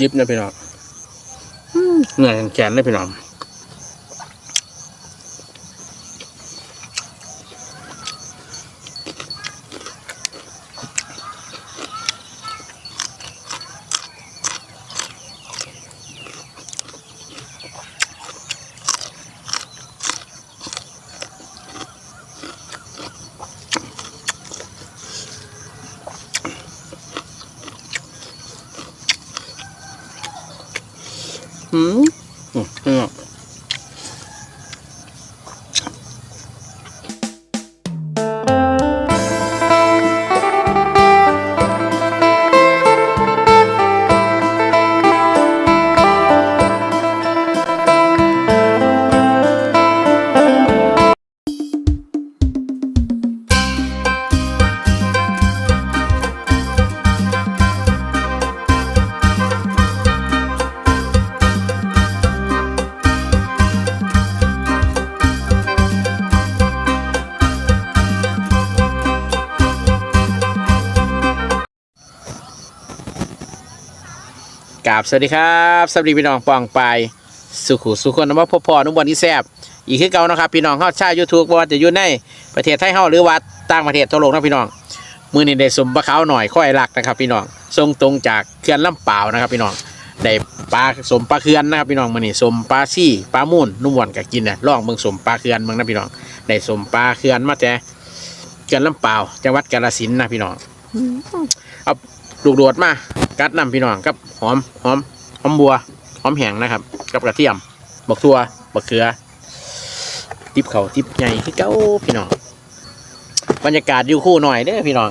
ยิบนะพี่น้องเหนื่อยแขนเลยพี่น้อง อื ราบสวัสดีครับสวัสดีพี่น้องปองไปสุขุสุขคนนว่าพบพอนุ่มบอลที่แซบอีกคือเก่านะครับ พี่น้องเข้าชาวยูทูบว่าจะอยู่ในประเทศไทยเฮาหรือว่าต่างประเทศทั่วโลกนะพี่น้องมือนี้ได้สมปลาขาวหน่อยค่อยหลักนะครับ พี่น้องทรงตรงจากเขื่อนลำเปล่าวนะครับ พี่น้องได้ปลาสมปลาเขื่อนนะครับ พี่น้องมือนี้สมปลาซี่ปลามูนนุ่มบอลก็กินนะลองเมืองสมปลาเขื่อนเมืองนะพี่น้องได้สมปลาเขื่อนมาแต่เขื่อนลำเปล่าวจังหวัดกาฬสินธุ์นะพี่น้องเอา ลูกโดดมากัดน้ำพี่น้องกับหอมหอมหอมบัวหอมแห้งนะครับ กับกระเทียมบักทัวบักเขือ ติบเขาติบใหญ่ที่เก้าพี่น้องบรรยากาศอยู่คู่หน่อยเด้อพี่น้อง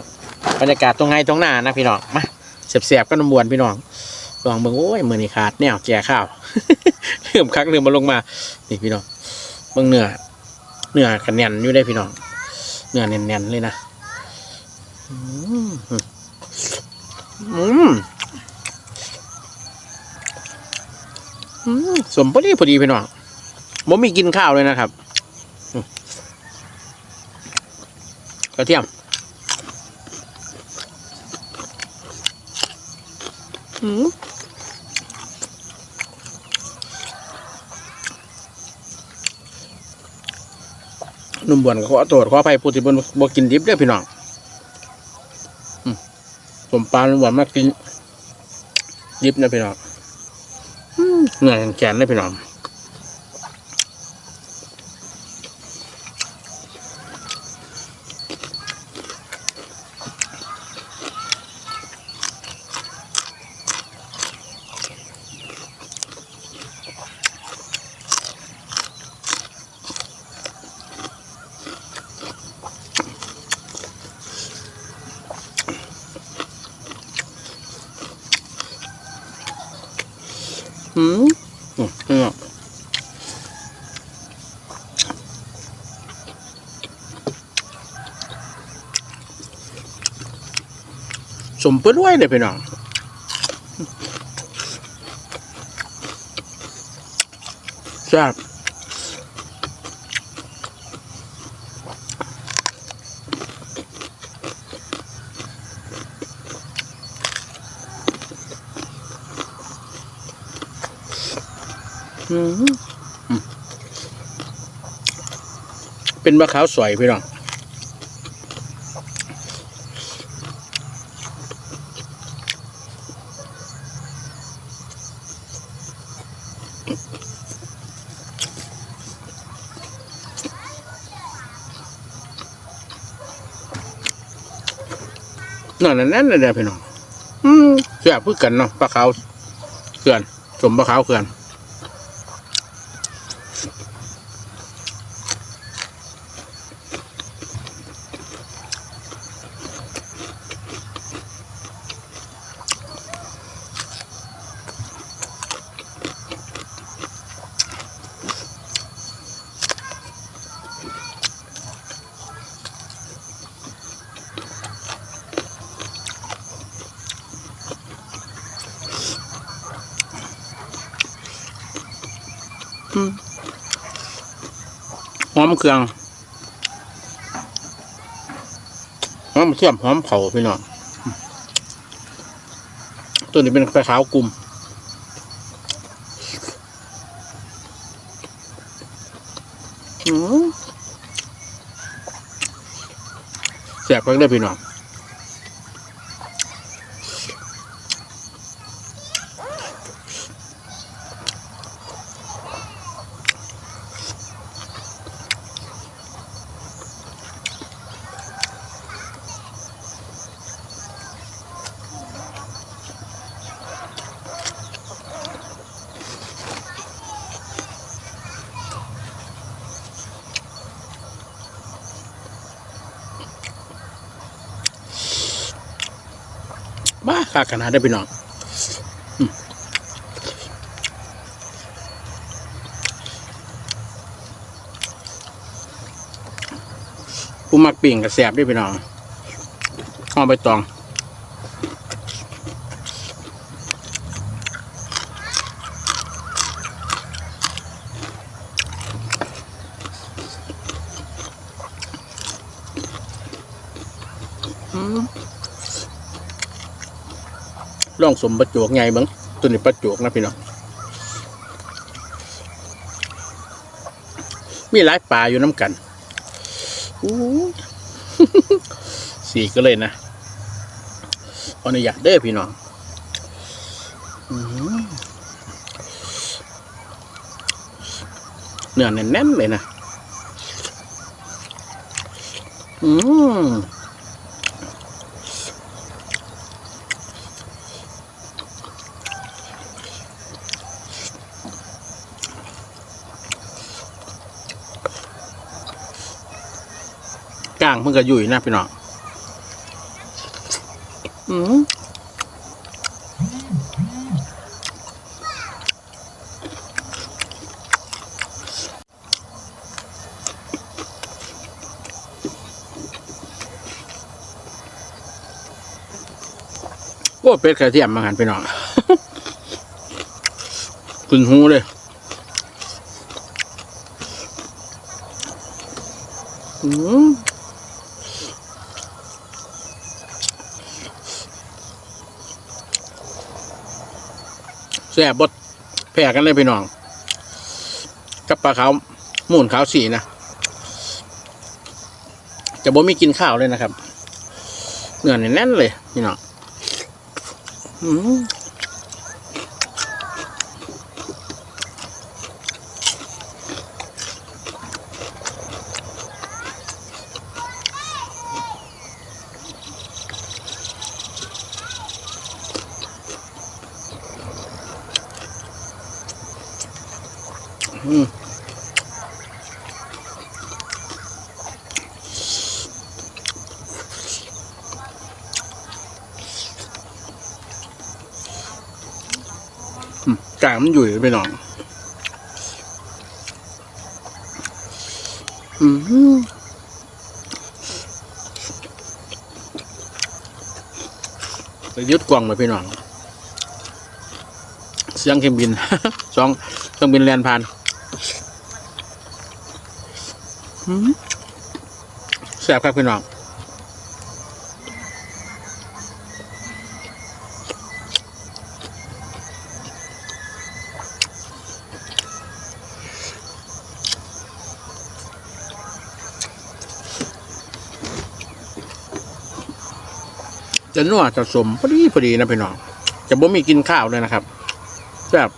บรรยากาศตรงไงตรงหน้านะพี่น้องมาเสียบๆก็น้ำบวนพี่น้องลองเบิ่งโอ้ยมือนี่ขาดแนวแก่ข้าวเริ่มคักเริ่มมาลงมานี่พี่น้องเบิ่งเนื้อเนื้อกันแน่นอยู่ได้พี่น้องเนื้อแน่นๆเลยนะ อืมอืมสมพอดีพอดีพี่น้องผมมีกินข้าวเลยนะครับกระเทียมอืมหนุ่มบวนขอโทษขออภัยผู้ที่บนบกินดิบเด้อพี่น้อง ผมปลาหนุ่มบวนมากินดิบนะพี่น้องเหนื่อยแขนเลยพี่น้อง สมเปื้อนไว้เลยพี่น้องแซ่บเป็นมะขาวสวยพี่น้อง นั่นนั่นนั่นเลยพี่น้องอืมแซ่บพึ่กันเนาะปลาขาวเขื่อนสมปลาขาวเขื่อน หอมเครื่องหอมเที่ยมหอมเผาพี่น้องตัวนี้เป็นกระขาวกลุ่มแสบกันเลยพี่น้อง บ้าค่าขนาดได้พี่น้องผู้มักปิ่งกับแสบได้พี่น้องห้องใบตอง ลองสมประจวกไงบ้างตัวนี้ประจวกนะพี่น้องมีหลายปลาอยู่น้ำกันสีก็เลยนะอนุญาตเด้อพี่น้องเนื้อแน่นๆเลยนะ อืม กลางเพิ่งก็อยู่นะพี่น้องอืมโอ้เป็ดกระเทียมมาหันพี่น้องขึ้นหูเลยอืม แซ่บบดแพ้กันเลยพี่น้อง กับปลาขาวมูนขาวสีนะจะบ่มีกินข้าวเลยนะครับเนื้อนแน่นเลยพี่น้อง อืมกางมันอยู่เลยพี่องอืมไปยึดกล่องเลยพี่น้องเสียงเครื่องบินสองเครื่องบินแลนผ่าน แซ่บครับพี่น้องจะนัวจะสมพอดีพอดีนะพี่น้อง จะบ่มีกินข้าวเลยนะครับแซ่บ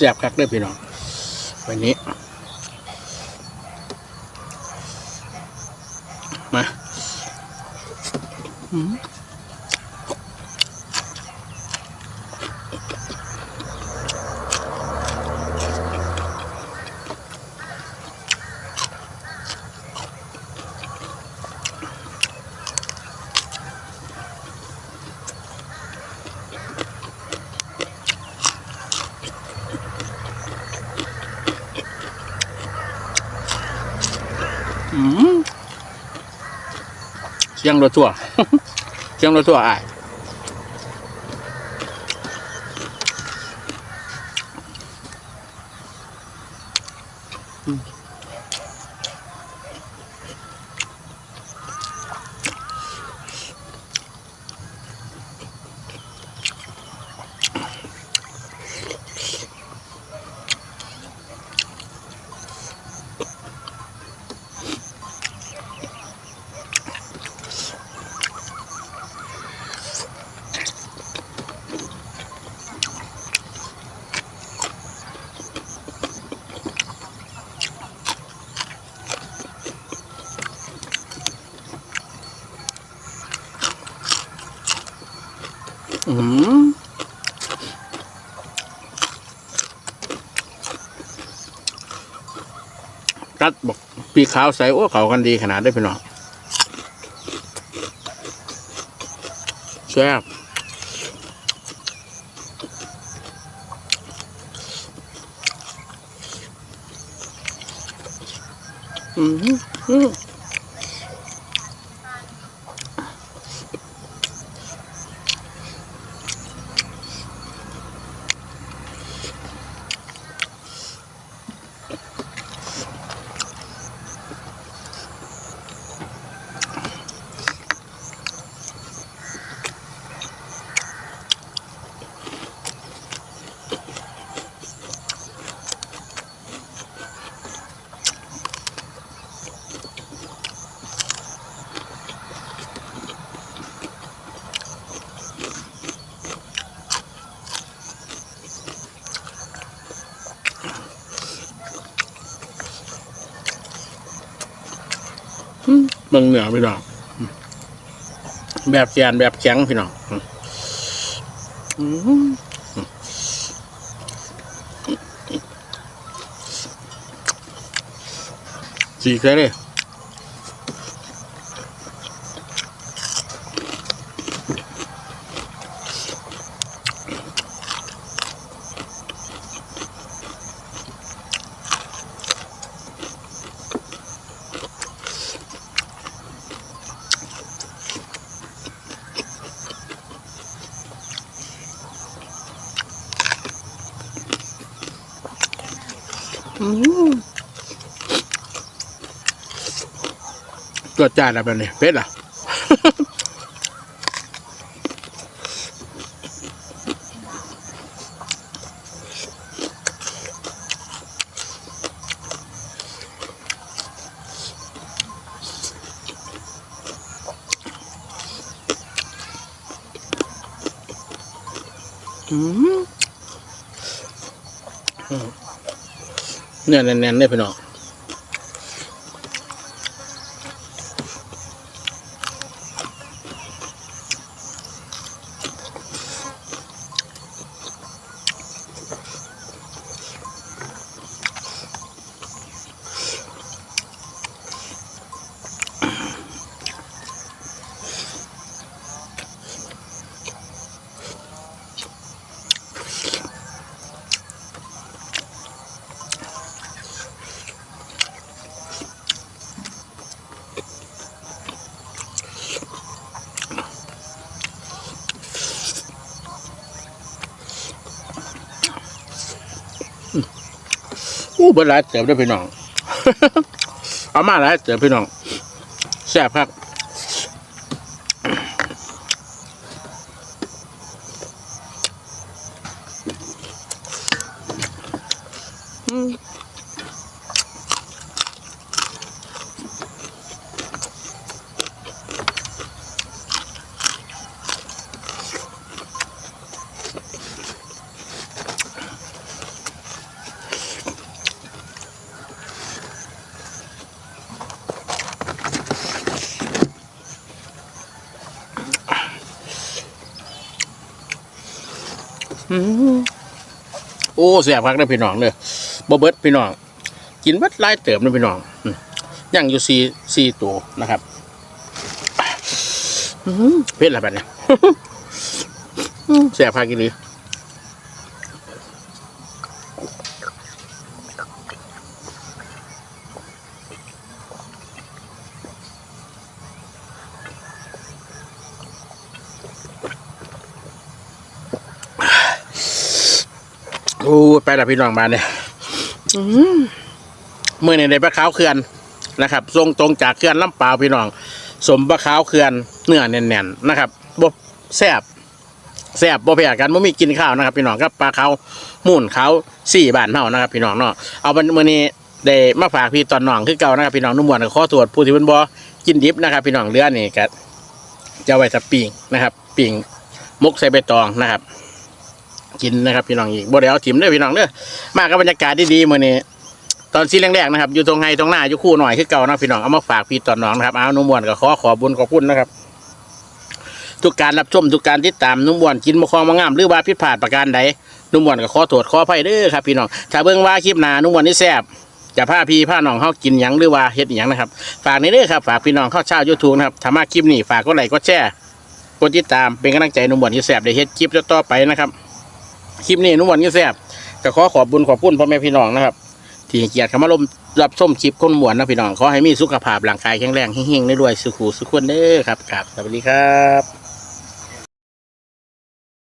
แสียบคักเด้อพี่น้อง วันนี้ มา เสียงรถทั่ว เสียงรถทั่วอ้ายอืมอืมกัดบอก ปีขาวใส่โอ้เขากันดีขนาดได้พี่น้องแซ่บอืมอืม บิ่งเหนือพี่น้องแบบแกนแบบแข็งพี่น้องอืมอืมสีแค่เลย ตัวจานอะไรแบบนี้เป็ดอะอืม เนี่ยแน่นๆเนี่ยพี่น้อง อู้เบิดหลายเติบเด้วยพี่น้อง เอามาหลายเติบพี่น้องแซ่บครับ โอ้เสียพักเลยพี่น้องเลยบะเบิดพี่น้อง กินเบิดไลายเติมเลยพี่น้องอย่างอยู่สี่สี่ตัวนะครับอื้อหือเผ็ดอะไรแบบเนี้ยเสียพักกินดีโอ้ย ไปละพี่น้องมาเนี่ยเมื่อในในปลาขาวเขื่อนนะครับทรงตรงจากเขื่อนลำปาวพี่น้อง สมปลาขาวเขื่อนเนื้อแน่นๆนะครับบ่แซ่บแซ่บบ่แพ้กันบ่มีกินข้าวนะครับ พี่น้องกับปลาขาวหมุนขาวสี่บาทเฮานะครับ พี่น้องเนาะเอาวันมื้อนี้ได้มาฝากพี่ตอนน้องคือเก่านะครับ พี่น้องนุ่มมวนก็ขอตรวจผู้ที่เพิ่นบ่กินดิบนะครับ พี่น้องเรือนี่ก็จะเอาไว้ถ้าปิ้งนะครับ ปิ้งมกใส่ใบตองนะครับ กินนะครับพี่น้องอีกบ่ได้เอาถิ่มเด้อพี่น้องเด้อมากับบรรยากาศดีๆมื้อนี้ตอนซีแรกๆนะครับอยู่ตรงไฮตรงหน้าอยู่คู่หน่อยคือเก่านะพี่น้องเอามาฝากพี่ตอนน้องนะครับเอานุ่มมวนก็ขอขอบุญขอบคุณนะครับทุกการรับชมทุกการติดตามนุ่มมวนกินมะคองมะงามหรือว่าผิดพาดประการใดนุ่มมวนก็ขอโทษขออภัยเด้อครับพี่น้องถ้าเบิ่งว่าคลิปหน้านุ่มมวนนี่แซ่บจะพาพี่พาน้องเขากินหยังหรือว่าเฮ็ดหยังนะครับฝากในเด้อครับฝากพี่น้องเข้าเช่ายูทูบนะครับถ้ามาคลิปนี้ฝากกดไลค์กดแชร์กดติดตามเป็นกำลังใจนุ่มมวนนี่แซ่บได้เฮ็ดคลิปต่อไปนะครับ คลิปนี้นุ่มวันี่แซ่บก็ขอขอบบุญขอบคุณพ่อแม่พี่น้องนะครับ ที่เกียรติเข้ามาลมรับส้มคลิปคนหมวนนะพี่น้องขอให้มีสุขภาพร่างกายแข็งแรงเฮงๆได้ด้วยสุขุสุขคนเด้อครับกรับสวัสดีครับ